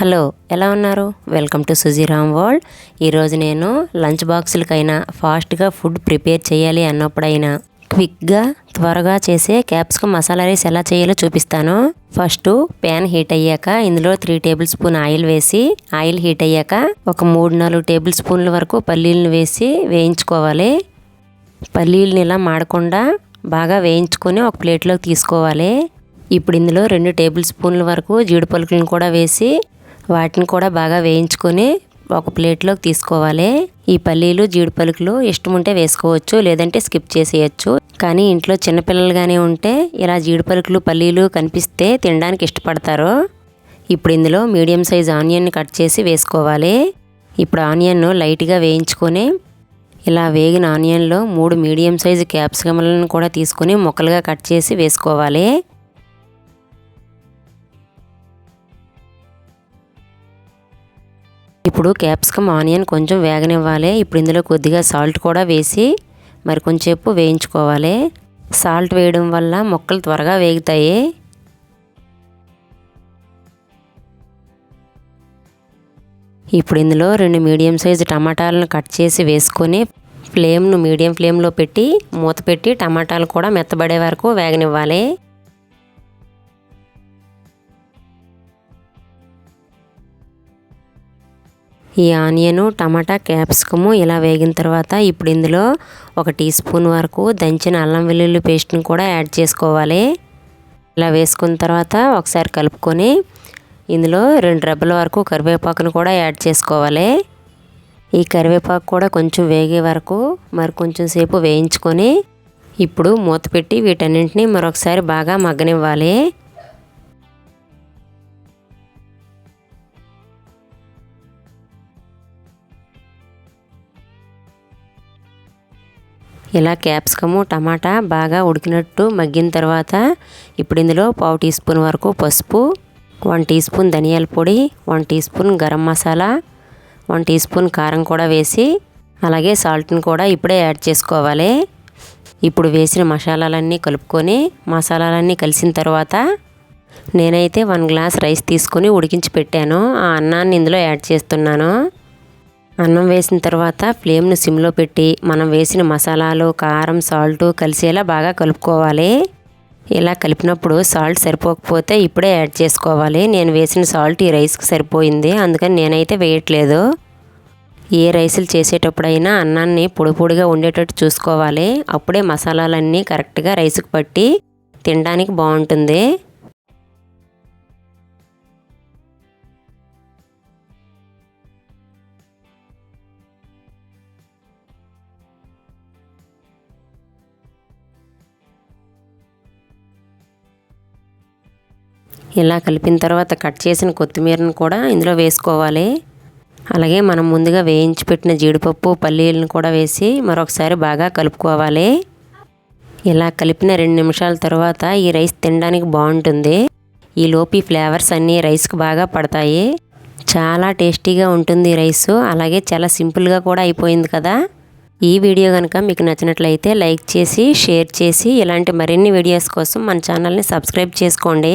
Hello ఎలా ఉన్నారు? Welcome to Sujiram world. ఈరోజు నేను లంచ్ బాక్సులకైనా ఫాస్ట్గా ఫుడ్ ప్రిపేర్ చేయాలి అన్నప్పుడైనా క్విక్గా త్వరగా చేసే క్యాప్సికమ్ మసాలా రైస్ ఎలా చేయాలో చూపిస్తాను. ఫస్ట్ ప్యాన్ హీట్ అయ్యాక ఇందులో త్రీ టేబుల్ స్పూన్ ఆయిల్ వేసి ఆయిల్ హీట్ అయ్యాక ఒక మూడు నాలుగు టేబుల్ స్పూన్ల వరకు పల్లీలను వేసి వేయించుకోవాలి. పల్లీలను ఇలా మాడకుండా బాగా వేయించుకొని ఒక ప్లేట్లోకి తీసుకోవాలి. ఇప్పుడు ఇందులో రెండు టేబుల్ స్పూన్ల వరకు జీడిపలుకులను కూడా వేసి వాటిని కూడా బాగా వేయించుకొని ఒక ప్లేట్లోకి తీసుకోవాలి. ఈ పల్లీలు జీడిపలుకులు ఇష్టం ఉంటే వేసుకోవచ్చు లేదంటే స్కిప్ చేసేయచ్చు. కానీ ఇంట్లో చిన్నపిల్లలుగానే ఉంటే ఇలా జీడిపలుకులు పల్లీలు కనిపిస్తే తినడానికి ఇష్టపడతారు. ఇప్పుడు ఇందులో మీడియం సైజ్ ఆనియన్ని కట్ చేసి వేసుకోవాలి. ఇప్పుడు ఆనియన్ను లైట్గా వేయించుకొని ఇలా వేగిన ఆనియన్లో మూడు మీడియం సైజు క్యాప్సికమ్లను కూడా తీసుకొని ముక్కలుగా కట్ చేసి వేసుకోవాలి. ఇప్పుడు క్యాప్సికమ్ ఆనియన్ కొంచెం వేగనివ్వాలి. ఇప్పుడు ఇందులో కొద్దిగా సాల్ట్ కూడా వేసి మరి కొంచెంసేపు వేయించుకోవాలి. సాల్ట్ వేయడం వల్ల మొక్కలు త్వరగా వేగుతాయి. ఇప్పుడు ఇందులో రెండు మీడియం సైజు టమాటాలను కట్ చేసి వేసుకొని ఫ్లేమ్ను మీడియం ఫ్లేమ్లో పెట్టి మూత పెట్టి టమాటాలు కూడా మెత్తబడే వరకు వేగనివ్వాలి. ఈ ఆనియను టమాటా క్యాప్సికము ఇలా వేగిన తర్వాత ఇప్పుడు ఇందులో ఒక టీ స్పూన్ వరకు దంచిన అల్లం వెల్లుల్లి పేస్ట్ని కూడా యాడ్ చేసుకోవాలి. ఇలా వేసుకున్న తర్వాత ఒకసారి కలుపుకొని ఇందులో రెండు రెబ్బల వరకు కరివేపాకును కూడా యాడ్ చేసుకోవాలి. ఈ కరివేపాకు కూడా కొంచెం వేగే వరకు మరి కొంచెం సేపు వేయించుకొని ఇప్పుడు మూత పెట్టి వీటన్నింటినీ మరొకసారి బాగా మగ్గనివ్వాలి. ఇలా క్యాప్సికము టమాటా బాగా ఉడికినట్టు మగ్గిన తర్వాత ఇప్పుడు ఇందులో పావు టీ స్పూన్ వరకు పసుపు వన్ టీ స్పూన్ ధనియాల పొడి one teaspoon garam masala one teaspoon కారం కూడా వేసి అలాగే సాల్ట్ని కూడా ఇప్పుడే యాడ్ చేసుకోవాలి. ఇప్పుడు వేసిన మసాలాలన్నీ కలుపుకొని మసాలాలన్నీ కలిసిన తర్వాత నేనైతే వన్ గ్లాస్ రైస్ తీసుకొని ఉడికించి పెట్టాను. ఆ అన్నాన్ని ఇందులో యాడ్ చేస్తున్నాను. అన్నం వేసిన తర్వాత ఫ్లేమ్ను సిమ్లో పెట్టి మనం వేసిన మసాలాలు కారం సాల్ట్ కలిసేలా బాగా కలుపుకోవాలి. ఇలా కలిపినప్పుడు సాల్ట్ సరిపోకపోతే ఇప్పుడే యాడ్ చేసుకోవాలి. నేను వేసిన సాల్ట్ ఈ రైస్కి సరిపోయింది. అందుకని నేనైతే వేయట్లేదు. ఏ రైసులు చేసేటప్పుడైనా అన్నాన్ని పొడి పొడిగా ఉండేటట్టు చూసుకోవాలి. అప్పుడే మసాలాలన్నీ కరెక్ట్గా రైస్కి పట్టి తినడానికి బాగుంటుంది. ఇలా కలిపిన తర్వాత కట్ చేసిన కొత్తిమీరను కూడా ఇందులో వేసుకోవాలి. అలాగే మనం ముందుగా వేయించి పెట్టిన జీడిపప్పు పల్లీలను కూడా వేసి మరొకసారి బాగా కలుపుకోవాలి. ఇలా కలిపిన రెండు నిమిషాల తర్వాత ఈ రైస్ తినడానికి బాగుంటుంది. ఈ లోపి ఫ్లేవర్స్ అన్నీ రైస్కు బాగా పడతాయి. చాలా టేస్టీగా ఉంటుంది రైస్. అలాగే చాలా సింపుల్గా కూడా అయిపోయింది కదా. ఈ వీడియో కనుక మీకు నచ్చినట్లయితే లైక్ చేసి షేర్ చేసి ఇలాంటి మరిన్ని వీడియోస్ కోసం మన ఛానల్ని సబ్స్క్రైబ్ చేసుకోండి.